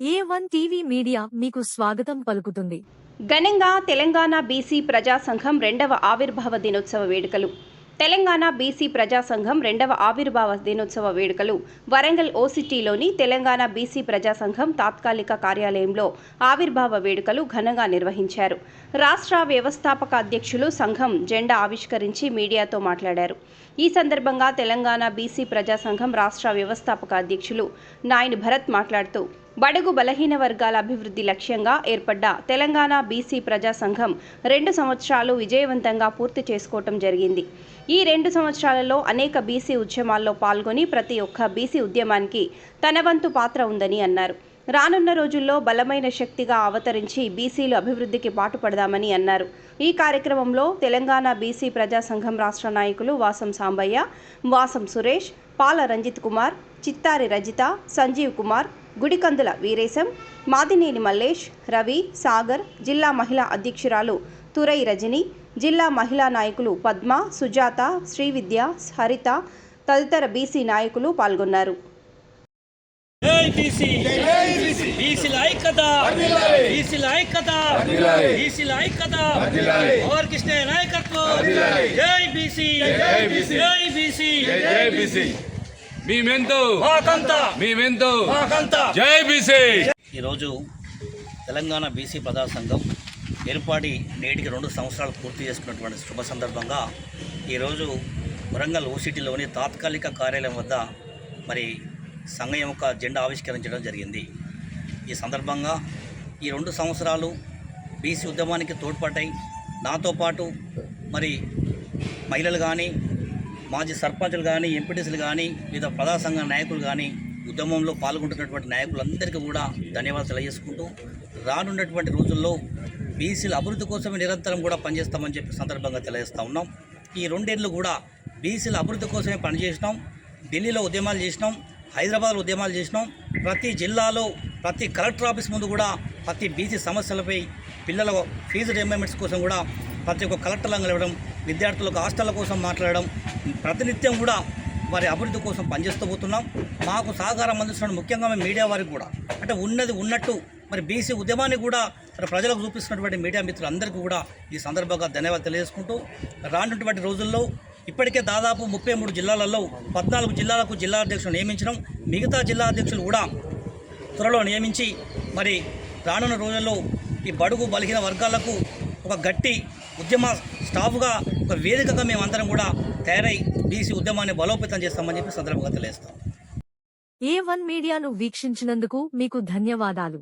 ఏ one TV media మీకు స్వాగతం పలుకుతుంది. ఘనంగా తెలంగాణ బీసీ ప్రజా సంఘం రెండవ ఆవిర్భావ దినోత్సవ వేడుకలు. తెలంగాణ బీసీ ప్రజా సంఘం రెండవ ఆవిర్భావ దినోత్సవ వేడుకలు వరంగల్ ఓసిటీలోని తెలంగాణ బీసీ ప్రజా సంఘం తాత్కాలిక కార్యాలయంలో ఆవిర్భావ వేడుకలు ఘనంగా నిర్వహించారు. రాష్ట్ర వ్యవస్థాపక అధ్యక్షులు సంఘం జెండా ఆవిష్కరించి మీడియాతో మాట్లాడారు. ఈ సందర్భంగా తెలంగాణ బీసీ ప్రజా సంఘం రాష్ట్ర వ్యవస్థాపక అధ్యక్షులు నాయని భరత్ మాట్లాడుతూ బడుగు బలహీన వర్గాల అభివృద్ధి లక్ష్యంగా ఏర్పడ్డ తెలంగాణ బీసీ ప్రజా సంఘం రెండు సంవత్సరాలు విజయవంతంగా పూర్తి చేసుకోవటం జరిగింది. ఈ రెండు సంవత్సరాలలో అనేక బీసీ ఉద్యమాల్లో పాల్గొని ప్రతి ఒక్క బీసీ ఉద్యమానికి తన వంతు పాత్ర ఉందని అన్నారు. రానున్న రోజుల్లో బలమైన శక్తిగా అవతరించి బీసీలు అభివృద్ధికి పాటుపడదామని అన్నారు. ఈ కార్యక్రమంలో తెలంగాణ బీసీ ప్రజా సంఘం రాష్ట్ర నాయకులు వాసం సాంబయ్య వాసం సురేష్ పాల రంజిత్ కుమార్ చిత్తారి రజిత సంజీవ్ కుమార్ గుడికందుల వీరేశం మాదినేని మల్లేష్ రవి సాగర్ జిల్లా మహిళా అధ్యక్షురాలు తురై రజని జిల్లా మహిళా నాయకులు పద్మ సుజాత శ్రీవిద్య హరిత తదితర బీసీ నాయకులు పాల్గొన్నారు. బీసీ నాయకత్వం. మేమెంతో? జై బీసీ. ఈరోజు తెలంగాణ బీసీ ప్రజా సంఘం ఏర్పాటి నేటికి రెండు సంవత్సరాలు పూర్తి చేసుకున్నటువంటి శుభ సందర్భంగా ఈరోజు వరంగల్ ఓసిటీలోని తాత్కాలిక కార్యాలయం వద్ద మరి సంఘం యొక్క జెండా ఆవిష్కరించడం జరిగింది. ఈ సందర్భంగా ఈ రెండు సంవత్సరాలు బీసీ ఉద్యమానికి తోడ్పడ్డాయి. నాతో పాటు మరి మహిళలు కానీ మాజీ సర్పంచులు కానీ ఎంపీటీసీలు కానీ వివిధ ప్రజా సంఘ నాయకులు కానీ ఉద్యమంలో పాల్గొంటున్నటువంటి నాయకులందరికీ కూడా ధన్యవాదాలు తెలియజేసుకుంటూ రానున్నటువంటి రోజుల్లో బీసీల అభివృద్ధి కోసమే నిరంతరం కూడా పనిచేస్తామని చెప్పి సందర్భంగా తెలియజేస్తూ ఉన్నాం. ఈ రెండేళ్ళు కూడా బీసీల అభివృద్ధి కోసమే పనిచేసినాం. ఢిల్లీలో ఉద్యమాలు చేసినాం. హైదరాబాద్లో ఉద్యమాలు చేసినాం. ప్రతి జిల్లాలో ప్రతి కలెక్టర్ ఆఫీస్ ముందు కూడా ప్రతి బీసీ సమస్యలపై పిల్లల ఫీజు రిమెంబర్స్ కోసం కూడా ప్రతి ఒక్క కలెక్టర్లను కలవడం విద్యార్థులకు హాస్టళ్ళ కోసం మాట్లాడడం ప్రతినిత్యం కూడా వారి అభివృద్ధి కోసం పనిచేస్తూ పోతున్నాం. మాకు సహకారం అందిస్తున్న ముఖ్యంగా మేము మీడియా వారికి కూడా. అంటే ఉన్నది ఉన్నట్టు మరి బీసీ ఉద్యమాన్ని కూడా మరి ప్రజలకు చూపిస్తున్నటువంటి మీడియా మిత్రులందరికీ కూడా ఈ సందర్భంగా ధన్యవాదాలు తెలియజేసుకుంటూ రానున్నటువంటి రోజుల్లో ఇప్పటికే దాదాపు ముప్పై మూడు జిల్లాలలో పద్నాలుగు జిల్లాలకు జిల్లా అధ్యక్షులు నియమించడం మిగతా జిల్లా అధ్యక్షులు కూడా త్వరలో నియమించి మరి రానున్న రోజుల్లో ఈ బడుగు బలహీన వర్గాలకు ఒక గట్టి ఉద్యమ స్టాఫ్గా ఒక వేదికగా మేమందరం కూడా తయారై బీసీ ఉద్యమాన్ని బలోపేతం చేస్తామని చెప్పి సందర్భంగా తెలియజేస్తాం. ఏ వన్ మీడియాను వీక్షించినందుకు మీకు ధన్యవాదాలు.